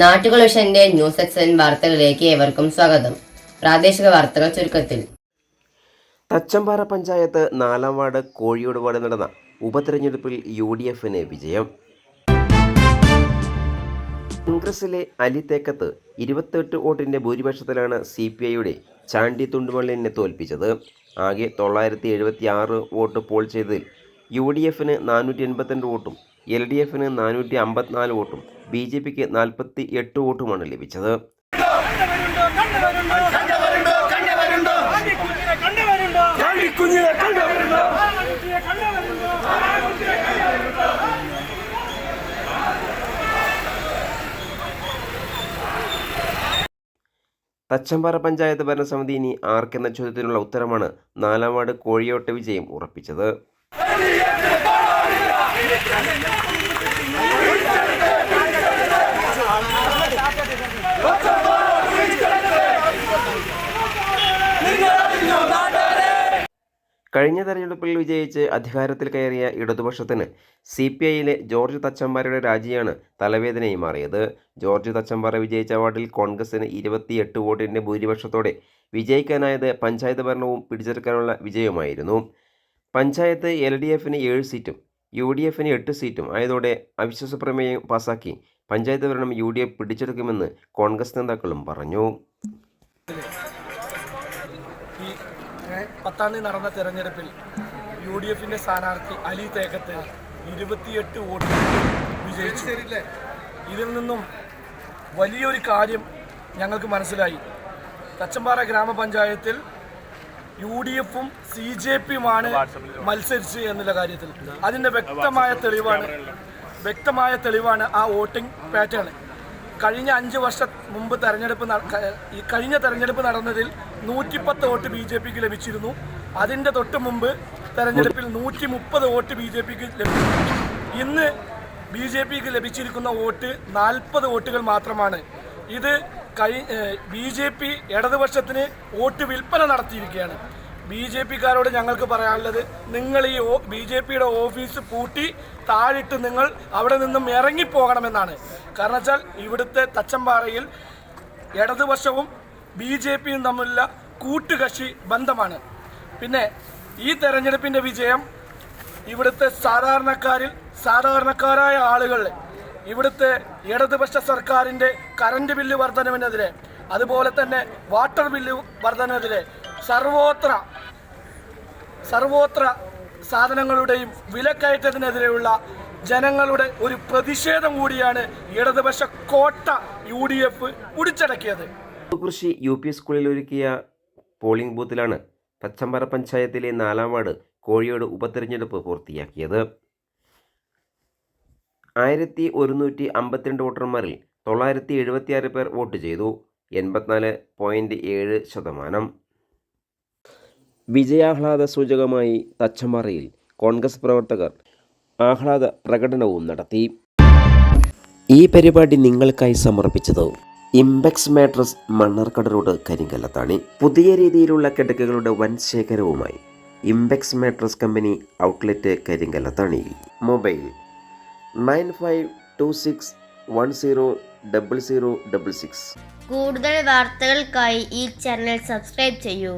നാട്ടുകുലഷന്റെ news എക്സൻ വാർത്തകളിലേക്ക് ഏവർക്കും സ്വാഗതം. പ്രാദേശിക വാർത്തകൾ ചുരുക്കത്തിൽ. തച്ചമ്പാറ പഞ്ചായത്ത് നാലാം വാർഡ് കോഴിയോട് വാർഡ് നടന്ന ഉപതെരഞ്ഞെടുപ്പിൽ യു ഡി എഫിന് വിജയം. കോൺഗ്രസിലെ അലി തേക്കത്ത് ഇരുപത്തെട്ട് വോട്ടിന്റെ ഭൂരിപക്ഷത്തിലാണ് സി പി ഐയുടെ ചാണ്ടി തുണ്ടുമള്ളിനെ തോൽപ്പിച്ചത്. ആകെ തൊള്ളായിരത്തി എഴുപത്തി ആറ് വോട്ട് പോൾ ചെയ്തതിൽ യു ഡി എഫിന് നാനൂറ്റി എൺപത്തിരണ്ട് വോട്ടും എൽ ഡി എഫിന് നാനൂറ്റി അമ്പത്തിനാല് വോട്ടും ബി ജെ പിക്ക് നാൽപ്പത്തി എട്ട് വോട്ടുമാണ് ലഭിച്ചത്. തച്ചമ്പാറ പഞ്ചായത്ത് ഭരണസമിതി ഇനി ആർക്കെന്ന ചോദ്യത്തിനുള്ള ഉത്തരമാണ് നാലാം വാർഡ് കോഴിയോട്ട വിജയം ഉറപ്പിച്ചത്. കഴിഞ്ഞ തെരഞ്ഞെടുപ്പിൽ വിജയിച്ച് അധികാരത്തിൽ കയറിയ ഇടതുപക്ഷത്തിന് സി പി ഐയിലെ ജോർജ് തച്ചമ്പാറയുടെ രാജിയാണ് തലവേദനയായി മാറിയത്. ജോർജ് തച്ചമ്പാറ വിജയിച്ച വാർഡിൽ കോൺഗ്രസിന് ഇരുപത്തിയെട്ട് വോട്ടിന്റെ ഭൂരിപക്ഷത്തോടെ വിജയിക്കാനായത് പഞ്ചായത്ത് ഭരണവും പിടിച്ചെടുക്കാനുള്ള വിജയമായിരുന്നു പഞ്ചായത്ത് എൽ ഡി എഫിന് ഏഴ് സീറ്റും യു ഡി എഫിന് എട്ട് സീറ്റും. ആയതോടെ അവിശ്വാസ പ്രമേയം പാസാക്കി. പഞ്ചായത്ത് ഭരണം യു ഡി എഫ് പിടിച്ചെടുക്കുമെന്ന് കോൺഗ്രസ് നേതാക്കളും പറഞ്ഞു. പത്താം തീയതി നടന്ന തെരഞ്ഞെടുപ്പിൽ യു ഡി എഫിന്റെ സ്ഥാനാർത്ഥി അലി തേക്കത്ത് ഇരുപത്തിയെട്ട് വോട്ട് വിജയിച്ചു. ഇതിൽ നിന്നും വലിയൊരു കാര്യം ഞങ്ങൾക്ക് മനസ്സിലായി. തച്ചമ്പാറ ഗ്രാമപഞ്ചായത്തിൽ യു ഡി എഫും സി ജെ പിയുമാണ് മത്സരിച്ച് എന്നുള്ള കാര്യത്തിൽ. അതിന്റെ വ്യക്തമായ തെളിവാണ്. വ്യക്തമായ തെളിവാണ് ആ വോട്ടിംഗ് പാറ്റേൺ കഴിഞ്ഞ അഞ്ച് വർഷം മുമ്പ് തെരഞ്ഞെടുപ്പ് ഈ കഴിഞ്ഞ തെരഞ്ഞെടുപ്പ് നടന്നതിൽ നൂറ്റിപ്പത്ത് വോട്ട് ബി ജെ പിക്ക് ലഭിച്ചിരുന്നു. അതിന്റെ തൊട്ട് മുമ്പ് തെരഞ്ഞെടുപ്പിൽ നൂറ്റി മുപ്പത് വോട്ട് ബി ജെ പിക്ക് ലഭിച്ചു ഇന്ന് ബി ജെ പിക്ക് ലഭിച്ചിരിക്കുന്ന വോട്ട് നാൽപ്പത് വോട്ടുകൾ മാത്രമാണ്. ഇത് കഴി ബി ജെ പി ഇടതുപക്ഷത്തിന് വോട്ട് വിൽപ്പന നടത്തിയിരിക്കുകയാണ്. ബി ജെ പിക്കാരോട് ഞങ്ങൾക്ക് പറയാനുള്ളത് നിങ്ങൾ ഈ ബി ജെ പിയുടെ ഓഫീസ് പൂട്ടി താഴിട്ട് നിങ്ങൾ അവിടെ നിന്നും ഇറങ്ങിപ്പോകണമെന്നാണ്. കാരണം വെച്ചാൽ ഇവിടുത്തെ തച്ചമ്പാറയിൽ ഇടതുപക്ഷവും ബി ജെ പിയും തമ്മിലുള്ള കൂട്ടുകക്ഷി ബന്ധമാണ്. പിന്നെ ഈ തെരഞ്ഞെടുപ്പിന്റെ വിജയം ഇവിടുത്തെ സാധാരണക്കാരിൽ സാധാരണക്കാരായ ആളുകൾ ഇവിടുത്തെ ഇടതുപക്ഷ സർക്കാരിന്റെ കറണ്ട് ബില്ല് വർധനവിനെതിരെ അതുപോലെ തന്നെ വാട്ടർ ബില്ല് വർധനവിനെതിരെ സർവോത്ര സർവോത്ര സാധനങ്ങളുടെയും വിലക്കയറ്റത്തിനെതിരെയുള്ള ജനങ്ങളുടെ ഒരു പ്രതിഷേധം കൂടിയാണ് ഇടതുപക്ഷ കോട്ട യു ഡി എഫ് പിടിച്ചടക്കിയത്. കൃഷി യു പി സ്കൂളിൽ ഒരുക്കിയ പോളിംഗ് ബൂത്തിലാണ് പച്ചമ്പറ പഞ്ചായത്തിലെ നാലാം വാർഡ് കോഴിയോട് ഉപതെരഞ്ഞെടുപ്പ് പൂർത്തിയാക്കിയത്. ആയിരത്തി ഒരുന്നൂറ്റി അമ്പത്തിരണ്ട് വോട്ടർമാരിൽ തൊള്ളായിരത്തി എഴുപത്തിയാറ് പേർ വോട്ട് ചെയ്തു. എൺപത്തിനാല് പോയിന്റ് ഏഴ് ശതമാനം. വിജയാഹ്ലാദ സൂചകമായി തച്ചമ്പാറയിൽ കോൺഗ്രസ് പ്രവർത്തകർ ആഹ്ലാദ പ്രകടനവും നടത്തി. ഈ പരിപാടി നിങ്ങൾക്കായി സമർപ്പിച്ചത് Imbex mattress Mannarkkad road Karinkallathani. പുതിയ രീതിയിലുള്ള കിടക്കുകളുടെ വൻ ശേഖരവുമായി Imbex mattress company outlet കരിങ്കല്ലത്താണിയിൽ. Mobile nine five two six one zero double zero double six കൂടുതൽ വാർത്തകൾക്കായി ഈ ചാനൽ സബ്സ്ക്രൈബ് ചെയ്യൂ.